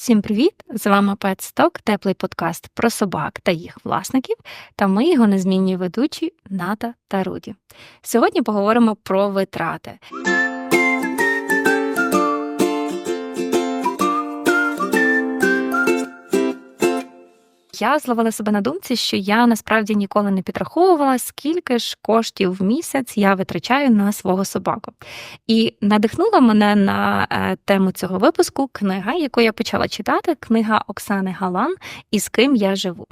Всім привіт! З вами Петсток, теплий подкаст про собак та їх власників, та ми його незмінні ведучі Ната та Руді. Сьогодні поговоримо про витрати. Я зловила себе на думці, що я насправді ніколи не підраховувала, скільки ж коштів в місяць я витрачаю на свого собаку. І надихнула мене на е, тему цього випуску книга, яку я почала читати, книга Оксани Галан І з ким я живу.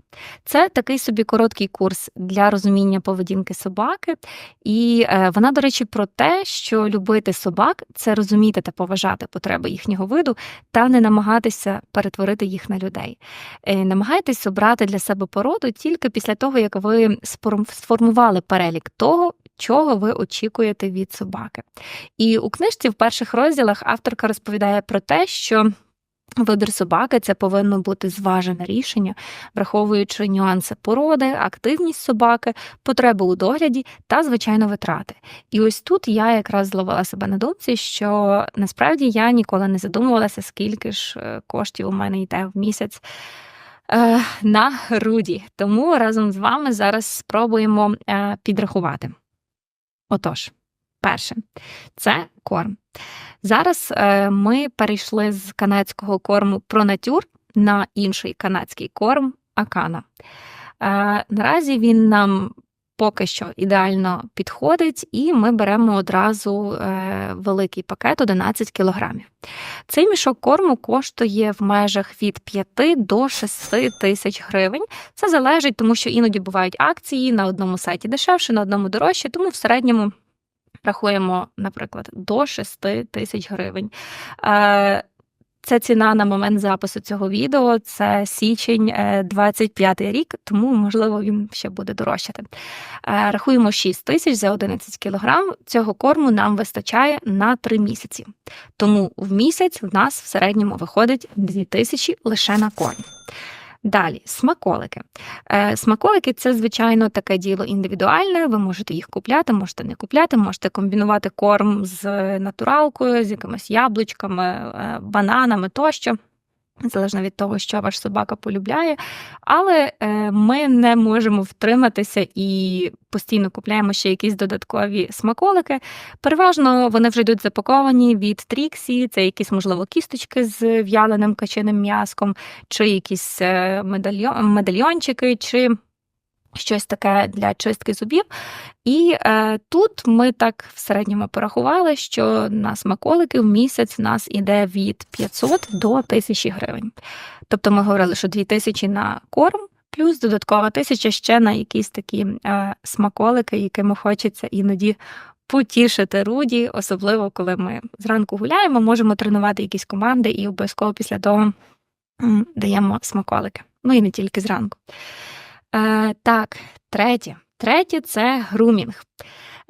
Це такий собі короткий курс для розуміння поведінки собаки. І е, вона, до речі, про те, що любити собак це розуміти та поважати потреби їхнього виду, та не намагатися перетворити їх на людей. Е, намагайтесь обрати для себе породу тільки після того, як ви сформували перелік того, чого ви очікуєте від собаки. І у книжці в перших розділах авторка розповідає про те, що. Вибір собаки це повинно бути зважене рішення, враховуючи нюанси породи, активність собаки, потреби у догляді та, звичайно, витрати. І ось тут я якраз зловила себе на думці, що насправді я ніколи не задумувалася, скільки ж е, коштів у мене йде в місяць Е, на груді. Тому разом з вами зараз спробуємо е, підрахувати. Отож, перше, це корм. Зараз е, ми перейшли з канадського корму Пронатюр на інший канадський корм Акана. Наразі він нам поки що ідеально підходить, і ми беремо одразу е, великий пакет 11 кілограмів. Цей мішок корму коштує в межах від 5 до 6 тисяч гривень. Це залежить, тому що іноді бувають акції на одному сайті дешевше, на одному дорожче, тому в середньому. Рахуємо, наприклад, до 6 тисяч гривень. Це ціна на момент запису цього відео, це січень 25 е, рік, тому, можливо, він ще буде дорожчати. Е, рахуємо 6 тисяч за 11 кілограм. Цього корму нам вистачає на 3 місяці. Тому в місяць в нас в середньому виходить 2 тисячі лише на корм. Далі, смаколики. Е, смаколики це, звичайно, таке діло індивідуальне. Ви можете їх купляти, можете не купляти, можете комбінувати корм з натуралкою, з якимись яблучками, е, бананами тощо залежно від того, що ваш собака полюбляє. Але е, ми не можемо втриматися і постійно купляємо ще якісь додаткові смаколики. Переважно вони вже йдуть запаковані від Тріксі, це якісь, можливо, кісточки з в'яленим каченим м'яском, чи якісь е, медальйончики, чи щось таке для чистки зубів. І е, тут ми так в середньому порахували, що на смаколики в місяць в нас іде від 500 до 1000 гривень. Тобто ми говорили, що 2000 на корм, плюс додаткова тисяча ще на якісь такі е, смаколики, якими хочеться іноді. Потішити руді, особливо коли ми зранку гуляємо, можемо тренувати якісь команди і обов'язково після того даємо смаколики. Ну і не тільки зранку. Е, Так, третє. Третє це грумінг.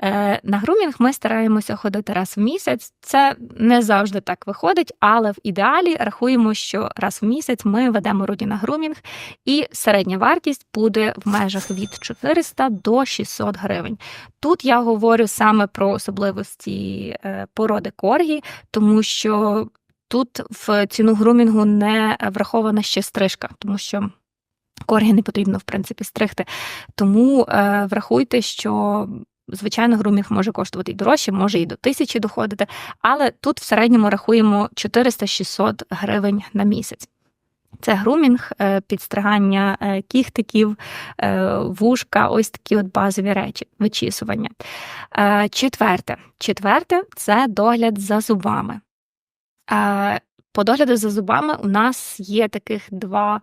Е, На грумінг ми стараємося ходити раз в місяць. Це не завжди так виходить, але в ідеалі рахуємо, що раз в місяць ми ведемо руді на грумінг, і середня вартість буде в межах від 400 до 600 гривень. Тут я говорю саме про особливості е, породи коргі, тому що тут в ціну грумінгу не врахована ще стрижка, тому що. Корги не потрібно, в принципі, стригти. Тому е, врахуйте, що. Звичайно, грумінг може коштувати і дорожче, може і до тисячі доходити, але тут в середньому рахуємо 400-600 гривень на місяць. Це грумінг, е, підстригання е, кіхтиків, е, вушка, ось такі от базові речі, вичісування. Четверте, Четверте це догляд за зубами. По догляду за зубами у нас є таких два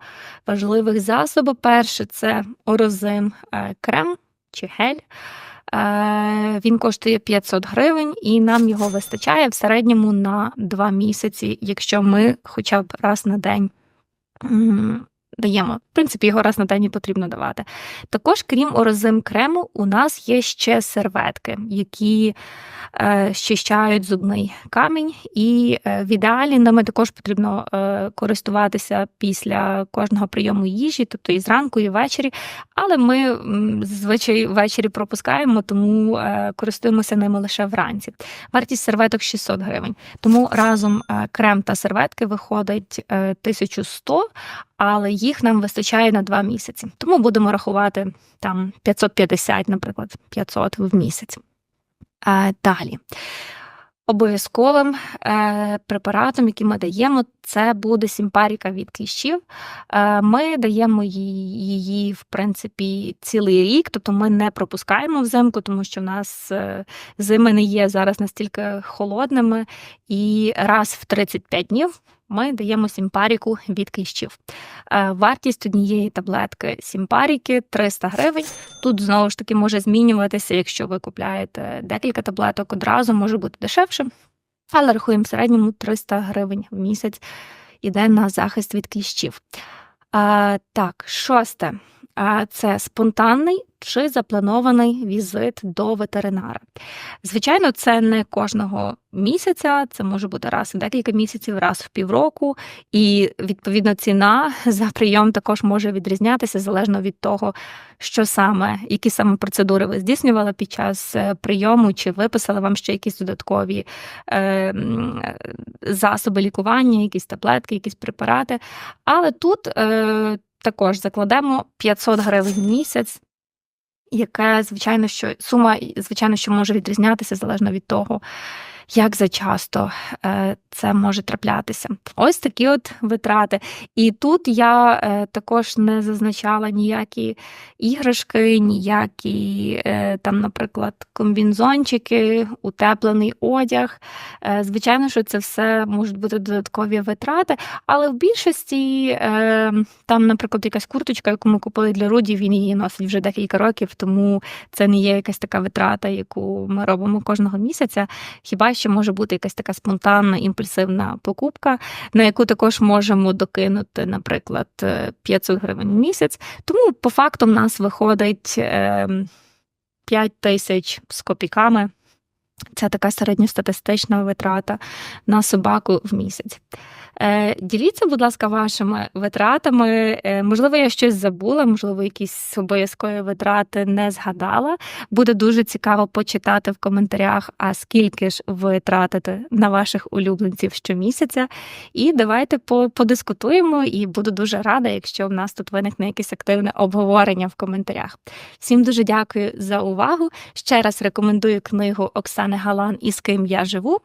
важливих засоби. Перше це орозин е, крем чи гель. Е, він коштує 500 гривень, і нам його вистачає в середньому на 2 місяці, якщо ми хоча б раз на день даємо. В принципі, його раз на день і потрібно давати. Також, крім орозим крему, у нас є ще серветки, які е, щищають зубний камінь, і е, в ідеалі ними також потрібно е, користуватися після кожного прийому їжі, тобто і зранку, і ввечері. Але ми зазвичай ввечері пропускаємо, тому е, користуємося ними лише вранці. Вартість серветок 600 гривень. Тому разом е, крем та серветки виходить е, 1100, але їх нам вистачає на 2 місяці. Тому будемо рахувати там 550, наприклад, 500 в місяць. Далі. Обов'язковим е, препаратом, який ми даємо, це буде сімпаріка від кліщів. Е, Ми даємо її, її, в принципі, цілий рік, тобто ми не пропускаємо взимку, тому що в нас е, зими не є зараз настільки холодними, і раз в 35 днів ми даємо сімпаріку від кліщів. Е, Вартість однієї таблетки сімпаріки 300 гривень. Тут знову ж таки може змінюватися, якщо ви купляєте декілька таблеток одразу, може бути дешевше. Але рахуємо в середньому 300 гривень в місяць іде на захист від кліщів. А, так, шосте. Це спонтанний чи запланований візит до ветеринара. Звичайно, це не кожного місяця, це може бути раз в декілька місяців, раз в півроку, і відповідно ціна за прийом також може відрізнятися залежно від того, що саме, які саме процедури ви здійснювали під час е, прийому, чи виписали вам ще якісь додаткові е, е, засоби лікування, якісь таблетки, якісь препарати. Але тут е, також закладемо 500 гривень в місяць. Яке, звичайно, що сума, звичайно, що може відрізнятися залежно від того, як зачасто е, це може траплятися. Ось такі от витрати. І тут я е, також не зазначала ніякі іграшки, ніякі е, там, наприклад, комбінзончики, утеплений одяг. Звичайно, що це все можуть бути додаткові витрати, але в більшості там, наприклад, якась курточка, яку ми купили для Руді, він її носить вже декілька років, тому це не є якась така витрата, яку ми робимо кожного місяця. Хіба що може бути якась така спонтанна імпульсивна покупка, на яку також можемо докинути, наприклад, е, 500 гривень в місяць. Тому по факту в нас виходить е, 5 тисяч з копійками. Це така середньостатистична витрата на собаку в місяць. Е, Діліться, будь ласка, вашими витратами. Е, Можливо, я щось забула, можливо, якісь обов'язкові витрати не згадала. Буде дуже цікаво почитати в коментарях, а скільки ж ви тратите на ваших улюбленців щомісяця. І давайте подискутуємо, і буду дуже рада, якщо в нас тут виникне якесь активне обговорення в коментарях. Всім дуже дякую за увагу. Ще раз рекомендую книгу Оксани Галан І з ким я живу.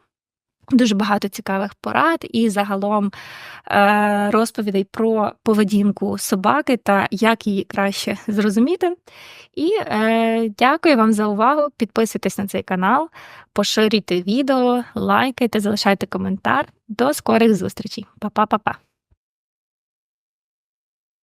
Дуже багато цікавих порад і загалом е, розповідей про поведінку собаки та як її краще зрозуміти. І е, дякую вам за увагу. Підписуйтесь на цей канал, поширюйте відео, лайкайте, залишайте коментар. До скорих зустрічей. Па-па-па-па.